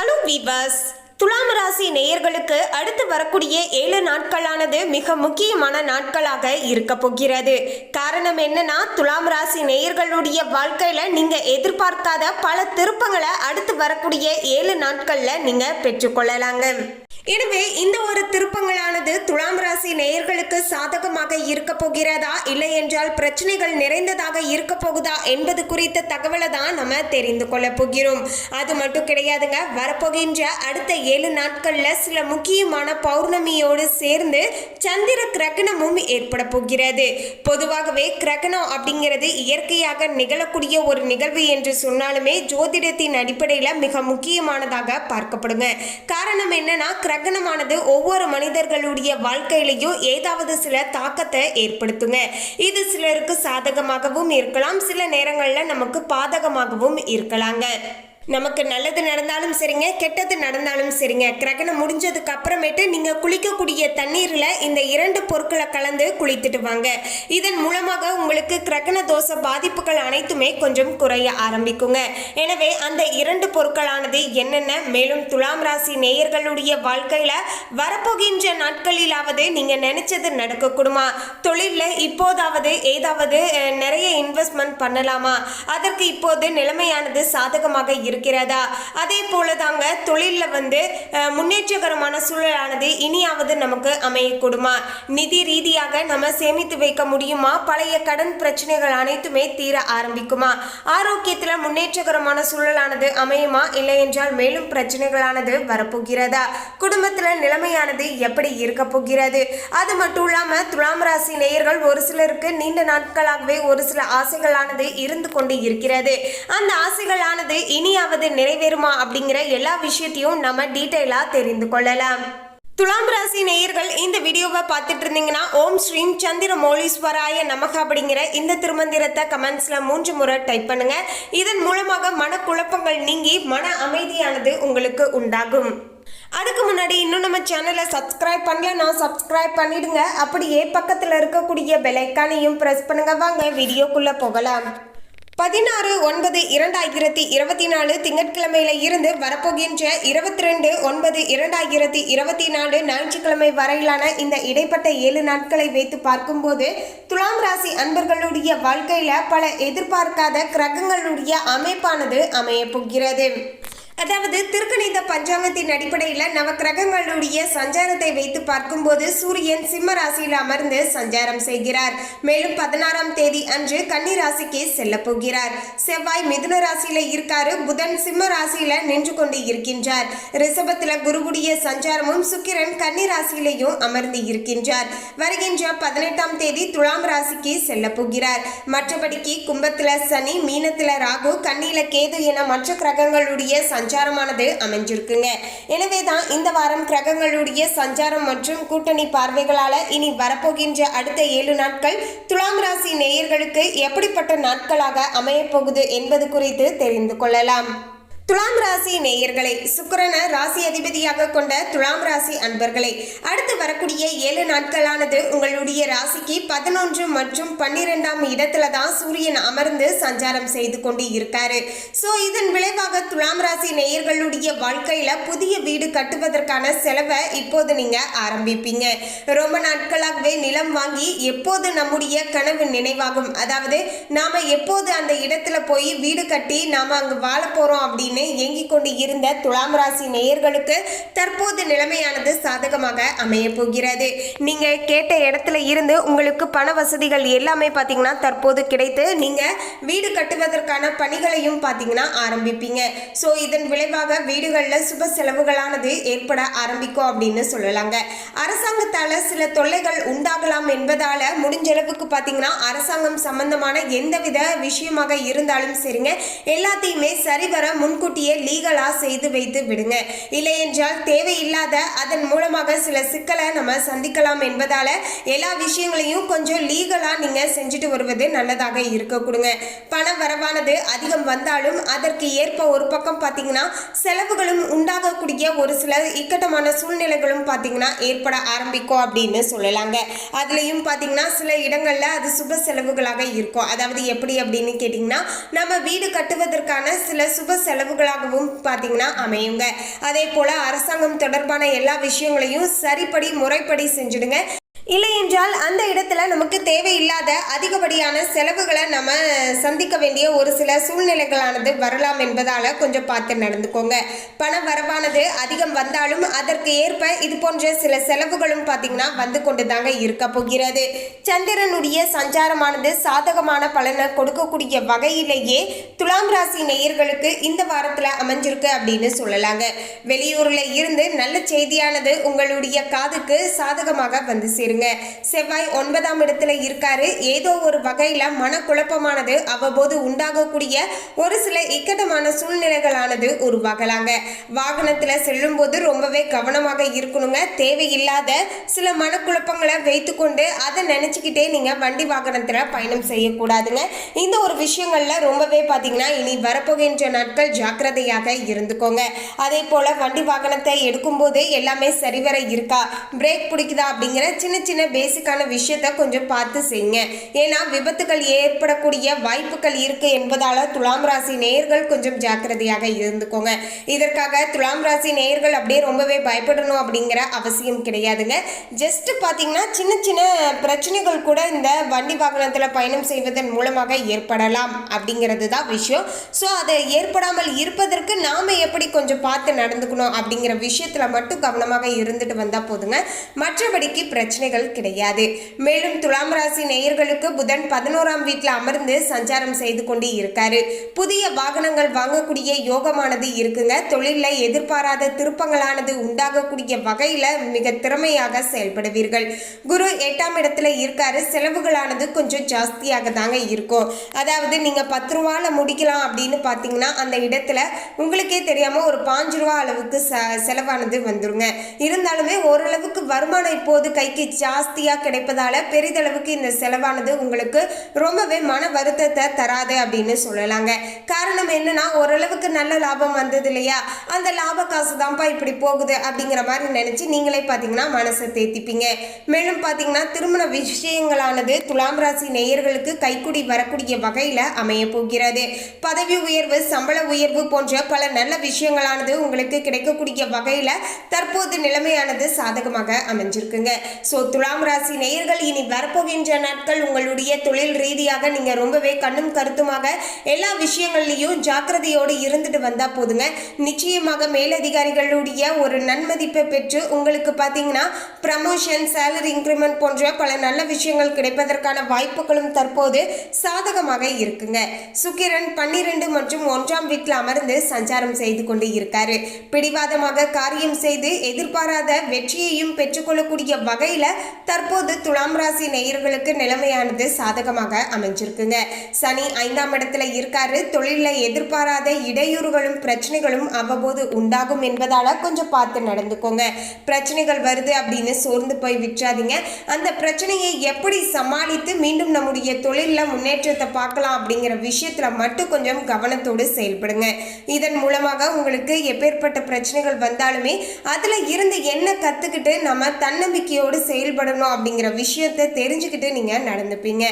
Hello viewers துலாம் ராசி நேயர்களுக்கு அடுத்து வரக்கூடிய ஏழு நாட்களானது மிக முக்கியமான நாட்களாக இருக்க போகிறது. காரணம் என்னன்னா துலாம் ராசி நேயர்களுடைய வாழ்க்கையில நீங்க எதிர்பார்க்காத பல திருப்பங்களை அடுத்து வரக்கூடிய ஏழு நாட்கள்ல நீங்க பெற்றுக்கொள்ளலாங்க. எனவே இந்த ஒரு திருப்பங்களானது துலாம் ராசி நேயர்களுக்கு சாதகமாக இருக்க போகிறதா? இல்லை என்றால் பிரச்சனைகள் நிறைந்ததாக இருக்க போகுதா? என்பது குறித்த தகவலை தான் நம்ம தெரிந்து கொள்ள போகிறோம். அது மட்டும் கிடையாதுங்க. வரப்போகின்ற அடுத்த ஏழு நாட்கள்ல சில முக்கியமான பௌர்ணமியோடு சேர்ந்து சந்திர கிரகணமும் ஏற்பட போகிறது. பொதுவாகவே கிரகணம் அப்படிங்கிறது இயற்கையாக நிகழக்கூடிய ஒரு நிகழ்வு என்று சொன்னாலுமே ஜோதிடத்தின் அடிப்படையில் மிக முக்கியமானதாக பார்க்கப்படுங்க. காரணம் என்னன்னா கிரகணமானது ஒவ்வொரு மனிதர்களுடைய வாழ்க்கையிலையும் ஏதாவது சில தாக்கத்தை ஏற்படுத்துங்க. இது சிலருக்கு சாதகமாகவும் இருக்கலாம். சில நேரங்களில் நமக்கு பாதகமாகவும் இருக்கலாங்க. நமக்கு நல்லது நடந்தாலும் சரிங்க கெட்டது நடந்தாலும் சரிங்க. கிரகணம் முடிஞ்சதுக்கு அப்புறமேட்டு நீங்க குளிக்கக்கூடிய தண்ணீர்ல இந்த இரண்டு பொருட்களை கலந்து குளித்துட்டு வாங்க. இதன் மூலமாக உங்களுக்கு கிரகண தோஷ பாதிப்புகள் அனைத்துமே கொஞ்சம் குறைய ஆரம்பிக்குங்க. எனவே அந்த இரண்டு பொருட்களானது என்னென்ன? மேலும் துலாம் ராசி நேயர்களுடைய வாழ்க்கையில வரப்போகின்ற நாட்களிலாவது நீங்க நினைச்சது நடக்கக்கூடுமா? தொழிலில் இப்போதாவது ஏதாவது நிறைய இன்வெஸ்ட்மெண்ட் பண்ணலாமா? அதற்கு இப்போது நிலைமையானது சாதகமாக இருக்கிறதா? அதே போல தாங்க தொழிலில் வந்து முன்னேற்றகரமான சூழலானது இனியாவது நமக்கு அமையக்கூடுமா? நிதி ரீதியாக நம்ம சேமித்து வைக்க முடியுமா? பழைய கடன் பிரச்சனைகள் அனைத்துமே தீர ஆரம்பிக்குமா? ஆரோக்கியத்தில் முன்னேற்றகரமான சூழலானது அமையுமா? இல்லை என்றால் மேலும் பிரச்சனைகளானது வரப்போகிறதா? குடும்பத்தில் நிலைமையானது எப்படி இருக்க போகிறது? அது மட்டும் இல்லாமல் துலாம் ராசி நேயர்கள் ஒரு சிலருக்கு நீண்ட நாட்களாகவே ஒரு சில ஆசைகளானது இருந்து கொண்டு இருக்கிறது. அந்த ஆசைகளானது இனியாவது நிறைவேறுமா அப்படிங்கிற எல்லா விஷயத்தையும் நம்ம டீட்டெயிலாக தெரிந்து கொள்ளலாம். துலாம் ராசி நேயர்கள் இந்த வீடியோவை பார்த்துட்டு இருந்தீங்கன்னா ஓம் ஸ்ரீம் சந்திர மௌலீஸ்வராய நமக அப்படிங்கிற இந்த திருமந்திரத்தை கமெண்ட்ஸில் மூன்று முறை டைப் பண்ணுங்க. இதன் மூலமாக மனக்குழப்பங்கள் நீங்கி மன அமைதியானது உங்களுக்கு உண்டாகும். அதுக்கு முன்னாடி இன்னும் நம்ம சேனலை சப்ஸ்கிரைப் பண்ணலன்னா சப்ஸ்கிரைப் பண்ணிடுங்க. அப்படியே பக்கத்தில் இருக்கக்கூடிய பெலைக்கானையும் ப்ரெஸ் பண்ணுங்க. வாங்க வீடியோக்குள்ளே போகலாம். பதினாறு ஒன்பது இரண்டாயிரத்தி இருபத்தி நாலு திங்கட்கிழமையில இருந்து வரப்போகின்ற இருபத்தி ரெண்டு ஒன்பது இரண்டாயிரத்தி இருபத்தி நாலு ஞாயிற்றுக்கிழமை வரையிலான இந்த இடைப்பட்ட ஏழு நாட்களை வைத்து பார்க்கும்போது துலாம் ராசி அன்பர்களுடைய வாழ்க்கையில பல எதிர்பார்க்காத கிரகங்களுடைய அமைப்பானது அமையப்போகிறது அதாவது திருக்கணித பஞ்சாங்கத்தின் அடிப்படையில் நவக்கிரகங்களுடைய சஞ்சாரத்தை வைத்து பார்க்கும்போது சூரியன் சிம்ம ராசியில் அமர்ந்து சஞ்சாரம் செய்கிறார். மேலும் பதினாறாம் தேதி அன்று கன்னி ராசிக்கு செல்ல போகிறார். செவ்வாய் மிதுன ராசியில இருக்காரு. புதன் சிம்ம ராசியில நின்று கொண்டு இருக்கின்றார். ரிஷபத்துல குருவுடைய சஞ்சாரமும் சுக்கிரன் கன்னி ராசியிலையும் அமர்ந்து இருக்கின்றார். வருகின்ற பதினெட்டாம் தேதி துலாம் ராசிக்கு செல்ல போகிறார். மற்றபடிக்கு கும்பத்துல சனி மீனத்துல ராகு கண்ணியில கேது என மற்ற கிரகங்களுடைய சஞ்சாரமானது அமைஞ்சிருக்குங்க. எனவே தான் இந்த வாரம் கிரகங்களுடைய சஞ்சாரம் மற்றும் கூட்டணி பார்வைகளால இனி வரப்போகின்ற அடுத்த ஏழு நாட்கள் துலாம் ராசி நேயர்களுக்கு எப்படிப்பட்ட நாட்களாக அமையப் போகுது என்பது குறித்து தெரிந்து கொள்ளலாம். துலாம் ராசி நேயர்களே சுக்கரனை ராசி அதிபதியாக கொண்ட துலாம் ராசி அன்பர்களே அடுத்து வரக்கூடிய ஏழு நாட்களானது உங்களுடைய ராசிக்கு பதினொன்று மற்றும் பன்னிரெண்டாம் இடத்துல தான் சூரியன் அமர்ந்து சஞ்சாரம் செய்து கொண்டு இருக்காரு. ஸோ இதன் விளைவாக துலாம் ராசி நேயர்களுடைய வாழ்க்கையில புதிய வீடு கட்டுவதற்கான செலவை இப்போது நீங்க ஆரம்பிப்பீங்க. ரொம்ப நாட்களாகவே நிலம் வாங்கி எப்போது நம்முடைய கனவு நினைவாகும்? அதாவது நாம எப்போது அந்த இடத்துல போய் வீடு கட்டி நாம அங்கு வாழ போறோம் அப்படின்னு மட்டுமே இயங்கிக் கொண்டு இருந்த துலாம் ராசி நேயர்களுக்கு தற்போது நிலைமையானது சாதகமாக அமைய போகிறது. நீங்க கேட்ட இடத்துல இருந்து உங்களுக்கு பண வசதிகள் எல்லாமே பார்த்தீங்கன்னா தற்போது கிடைத்து நீங்க வீடு கட்டுவதற்கான பணிகளையும் பார்த்தீங்கன்னா ஆரம்பிப்பீங்க. ஸோ இதன் விளைவாக வீடுகளில் சுப செலவுகளானது ஏற்பட ஆரம்பிக்கும் அப்படின்னு சொல்லலாங்க. அரசாங்கத்தால சில தொல்லைகள் உண்டாகலாம் என்பதால முடிஞ்ச அளவுக்கு பார்த்தீங்கன்னா அரசாங்கம் சம்பந்தமான எந்தவித விஷயமாக இருந்தாலும் சரிங்க. எல்லாத்தையுமே சரிவர முன்கூட்டி முன்கூட்டியே லீகலாக செய்து வைத்து விடுங்க. இல்லை என்றால் தேவையில்லாத அதன் மூலமாக சில சிக்கலை நம்ம சந்திக்கலாம் என்பதால் எல்லா விஷயங்களையும் கொஞ்சம் லீகலாக நீங்கள் செஞ்சுட்டு வருவது நல்லதாக இருக்க கொடுங்க பணம் வரவானது அதிகம் வந்தாலும் அதற்கு ஏற்ப ஒரு பக்கம் பார்த்தீங்கன்னா செலவுகளும் உண்டாகக்கூடிய ஒரு சில இக்கட்டமான சூழ்நிலைகளும் பார்த்தீங்கன்னா ஏற்பட ஆரம்பிக்கும் அப்படின்னு சொல்லலாங்க. அதுலேயும் பார்த்தீங்கன்னா சில இடங்களில் அது சுப செலவுகளாக இருக்கும். அதாவது எப்படி அப்படின்னு கேட்டிங்கன்னா நம்ம வீடு கட்டுவதற்கான சில சுப செலவு செலவுகளாகவும் பார்த்தீங்கன்னா அமையுங்க. அதே போல் அரசாங்கம் தொடர்பான எல்லா விஷயங்களையும் சரிப்படி முறைப்படி செஞ்சுடுங்க. இல்லை என்றால் அந்த இடத்துல நமக்கு தேவையில்லாத அதிகப்படியான செலவுகளை நம்ம சந்திக்க வேண்டிய ஒரு சில சூழ்நிலைகளானது வரலாம் என்பதால் கொஞ்சம் பார்த்து நடந்துக்கோங்க. பண வரவானது அதிகம் வந்தாலும் அதற்கு ஏற்ப இது போன்ற சில செலவுகளும் பார்த்தீங்கன்னா வந்து கொண்டு தாங்க இருக்க போகிறது. சந்திரனுடைய சஞ்சாரமானது சாதகமான பலனை கொடுக்கக்கூடிய வகையிலேயே துலாம் ராசி நேயர்களுக்கு இந்த வாரத்தில் அமைஞ்சிருக்கு அப்படின்னு சொல்லலாங்க. வெளியூரில் இருந்து நல்ல செய்தியானது உங்களுடைய காதுக்கு சாதகமாக வந்து சேருங்க. செவ்வாய் ஒன்பதாம் இடத்துல இருக்காரு. ஏதோ ஒரு வகையில மனக்குழப்பமானது அவ்வப்போது உண்டாகக்கூடிய ஒரு சில இக்கட்டமான சூழ்நிலைகளானது உருவாகலாங்க. வாகனத்துல செல்லும் போது ரொம்பவே கவனமாக இருக்கணுங்க. தேவையில்லாத சில மனக்குழப்பங்களை வைத்துக்கொண்டு அதை நினைச்சுக்கிட்டே நீங்க வண்டி வாகனத்துல பயணம் செய்யக்கூடாதுங்க. இந்த ஒரு விஷயங்கள்ல ரொம்பவே பாத்தீங்கன்னா இனி வரப்போகின்ற நாட்கள் ஜாக்கிரதையாக இருந்துக்கோங்க. அதே போல வண்டி வாகனத்தை எடுக்கும்போது எல்லாமே சரிவர இருக்கா? பிரேக் பிடிக்குதா? அப்படிங்கிற சின்ன சின்ன பேசிக்கான விஷயத்த கொஞ்சம் பார்த்து செய்யுங்க. ஏன்னா விபத்துகள் ஏற்படக்கூடிய வாய்ப்புகள் இருக்கு என்பதால துலாம் ராசி நேயர்கள் கொஞ்சம் ஜாக்கிரதையாக இருந்துக்கோங்க. இதற்காக துலாம் ராசி நேயர்கள் அப்படியே ரொம்பவே பயப்படணும் அப்படிங்கிற அவசியம் கிடையாதுங்க. ஜஸ்ட் பார்த்தீங்கன்னா சின்ன சின்ன பிரச்சனைகள் கூட இந்த வண்டி வாகனத்தில் பயணம் செய்வதன் மூலமாக ஏற்படலாம் அப்படிங்கிறது தான் விஷயம். ஸோ அதை ஏற்படாமல் இருப்பதற்கு நாம் எப்படி கொஞ்சம் பார்த்து நடந்துக்கணும் அப்படிங்கிற விஷயத்தில் மட்டும் கவனமாக இருந்துட்டு வந்தால் போதுங்க. மற்றபடிக்கு பிரச்சனை பிரச்சனைகள் கிடையாது. மேலும் துலாம் ராசி நேயர்களுக்கு புதன் பதினோராம் வீட்டில் அமர்ந்து சஞ்சாரம் செய்து கொண்டு இருக்காரு. புதிய வாகனங்கள் வாங்கக்கூடிய யோகமானது இருக்குங்க. தொழிலில் எதிர்பாராத திருப்பங்களானது உண்டாகக்கூடிய வகையில் மிக திறமையாக செயல்படுவீர்கள். குரு எட்டாம் இடத்துல இருக்காரு. செலவுகளானது கொஞ்சம் ஜாஸ்தியாக தாங்க இருக்கும். அதாவது நீங்கள் பத்து ரூபால முடிக்கலாம் அப்படின்னு பார்த்தீங்கன்னா அந்த இடத்துல உங்களுக்கே தெரியாமல் ஒரு பாஞ்சு ரூபா அளவுக்கு ச செலவானது வந்துருங்க. இருந்தாலுமே ஓரளவுக்கு வருமானம் இப்போது கைக்கு ஜாஸ்தியாக கிடைப்பதால பெரிதளவுக்கு இந்த செலவானது உங்களுக்கு ரொம்பவே மன வருத்தத்தை தராது அப்படின்னு சொல்லலாங்க. காரணம் என்னன்னா ஓரளவுக்கு நல்ல லாபம் வந்தது இல்லையா? அந்த லாப காசு தான்ப்பா இப்படி போகுது அப்படிங்கிற மாதிரி நினச்சி நீங்களே பார்த்தீங்கன்னா மனசை தேத்திப்பீங்க. மேலும் பார்த்தீங்கன்னா திருமண விஷயங்களானது துலாம் ராசி நேயர்களுக்கு கைக்குடி வரக்கூடிய வகையில் அமைய போகிறது. பதவி உயர்வு சம்பள உயர்வு போன்ற பல நல்ல விஷயங்களானது உங்களுக்கு கிடைக்கக்கூடிய வகையில் தற்போது நிலைமையானது சாதகமாக அமைஞ்சிருக்குங்க. ஸோ துலாம் ராசி நேயர்கள் இனி வரப்போகின்ற நாட்கள் உங்களுடைய தொழில் ரீதியாக நீங்கள் ரொம்பவே கண்ணும் கருத்துமாக எல்லா விஷயங்கள்லையும் ஜாக்கிரதையோடு இருந்துட்டு வந்தால் போதுங்க. நிச்சயமாக மேலதிகாரிகளுடைய ஒரு நன்மதிப்பை பெற்று உங்களுக்கு பார்த்தீங்கன்னா ப்ரமோஷன் சேலரி இன்க்ரிமெண்ட் போன்ற பல நல்ல விஷயங்கள் கிடைப்பதற்கான வாய்ப்புகளும் தற்போது சாதகமாக இருக்குங்க. சுக்கிரன் பன்னிரெண்டு மற்றும் ஒன்றாம் வீட்டில் அமர்ந்து சஞ்சாரம் செய்து கொண்டு இருக்காரு. பிடிவாதமாக காரியம் செய்து எதிர்பாராத வெற்றியையும் பெற்றுக்கொள்ளக்கூடிய வகையில் தற்போது துலாம் ராசி நேயர்களுக்கு நிலைமையானது சாதகமாக அமைஞ்சிருக்குங்க. சனி ஐந்தாம் இடத்துல இருக்காரு. தொழிலில் எதிர்பாராத இடையூறுகளும் பிரச்சனைகளும் அவ்வப்போது உண்டாகும் என்பதால கொஞ்சம் பார்த்து நடந்துக்கோங்க. பிரச்சனைகள் வருது அப்படின்னு சோர்ந்து போய் விட்டுறாதீங்க. அந்த பிரச்சனையை எப்படி சமாளித்து மீண்டும் நம்முடைய தொழிலில் முன்னேற்றத்தை பார்க்கலாம் அப்படிங்கிற விஷயத்தில் மட்டும் கொஞ்சம் கவனத்தோடு செயல்படுங்க. இதன் மூலமாக உங்களுக்கு எப்பேற்பட்ட பிரச்சனைகள் வந்தாலுமே அதில் இருந்து என்ன கற்றுக்கிட்டு நம்ம தன்னம்பிக்கையோடு செயல்படணும் அப்படிங்கிற விஷயத்தை தெரிஞ்சுக்கிட்டு நீங்கள் நடந்துப்பீங்க.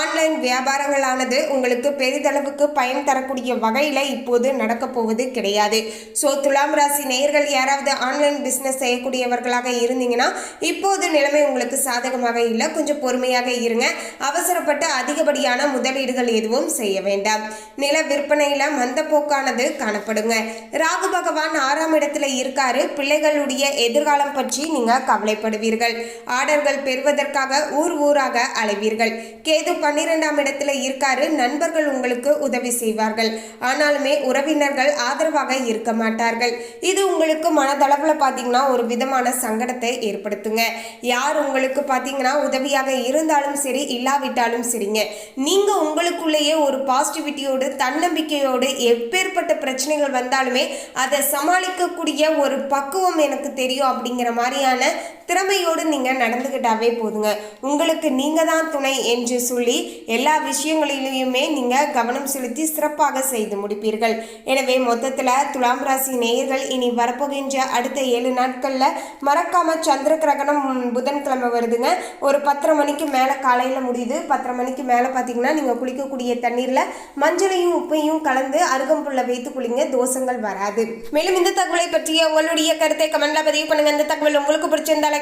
ஆன்லைன் வியாபாரங்களானது உங்களுக்கு பெரிதளவுக்கு பயன் தரக்கூடிய வகையில் இப்போது நடக்க போவது கிடையாது. ஸோ துலாம் ராசி நேயர்கள் யாராவது ஆன்லைன் பிஸ்னஸ் செய்யக்கூடியவர்களாக இருந்தீங்கன்னா இப்போது நிலைமை உங்களுக்கு சாதகமாக இல்லை. கொஞ்சம் பொறுமையாக இருங்க. அவசரப்பட்டு அதிகப்படியான முதலீடுகள் எதுவும் செய்ய வேண்டாம். நில விற்பனையில் மந்த போக்கானது காணப்படுங்க. ராகு பகவான் ஆறாம் இடத்துல இருக்காரு. பிள்ளைகளுடைய எதிர்காலம் பற்றி நீங்கள் கவலைப்படுவீர்கள். ஆர்டர்கள் பெறுவதற்காக ஊர் ஊராக அலைவீர்கள். கேது பன்னிரெண்டாம் இடத்துல இருக்காரு. நண்பர்கள் உங்களுக்கு உதவி செய்வார்கள். ஆனாலுமே உறவினர்கள் ஆதரவாக இருக்க மாட்டார்கள். இது உங்களுக்கு மனதளவில் பார்த்தீங்கன்னா ஒரு விதமான சங்கடத்தை ஏற்படுத்துங்க. யார் உங்களுக்கு பார்த்தீங்கன்னா உதவியாக இருந்தாலும் சரி இல்லாவிட்டாலும் சரிங்க. நீங்கள் உங்களுக்குள்ளேயே ஒரு பாசிட்டிவிட்டியோடு தன்னம்பிக்கையோடு எப்பேற்பட்ட பிரச்சனைகள் வந்தாலுமே அதை சமாளிக்கக்கூடிய ஒரு பக்குவம் எனக்கு தெரியும் அப்படிங்கிற மாதிரியான திறமையோடு நீங்கள் நடந்துக்கிட்டாவே போதுங்க. உங்களுக்கு நீங்கள் தான் துணை என்று சொல்லி எல்லா விஷயங்களிலுமே நீங்கள் கவனம் செலுத்தி சிறப்பாக செய்து முடிப்பீர்கள். எனவே மொத்தத்தில் துலாம் ராசி நேயர்கள் இனி வரப்போகின்ற அடுத்த ஏழு நாட்களில் மறக்காம சந்திர கிரகணம் புதன்கிழமை வருதுங்க. ஒரு பத்தரை மணிக்கு மேலே காலையில் முடியுது. பத்தரை மணிக்கு மேலே பார்த்தீங்கன்னா நீங்கள் குளிக்கக்கூடிய தண்ணீரில் மஞ்சளையும் உப்பையும் கலந்து அருகம்புள்ள வைத்து குளிங்க தோஷங்கள் வராது. மேலும் இந்த தகவலை பற்றிய உங்களுடைய கருத்தை கமெண்ட்ல பதிவு பண்ணுங்க. இந்த தகவல் உங்களுக்கு பிடிச்சிருந்தாலே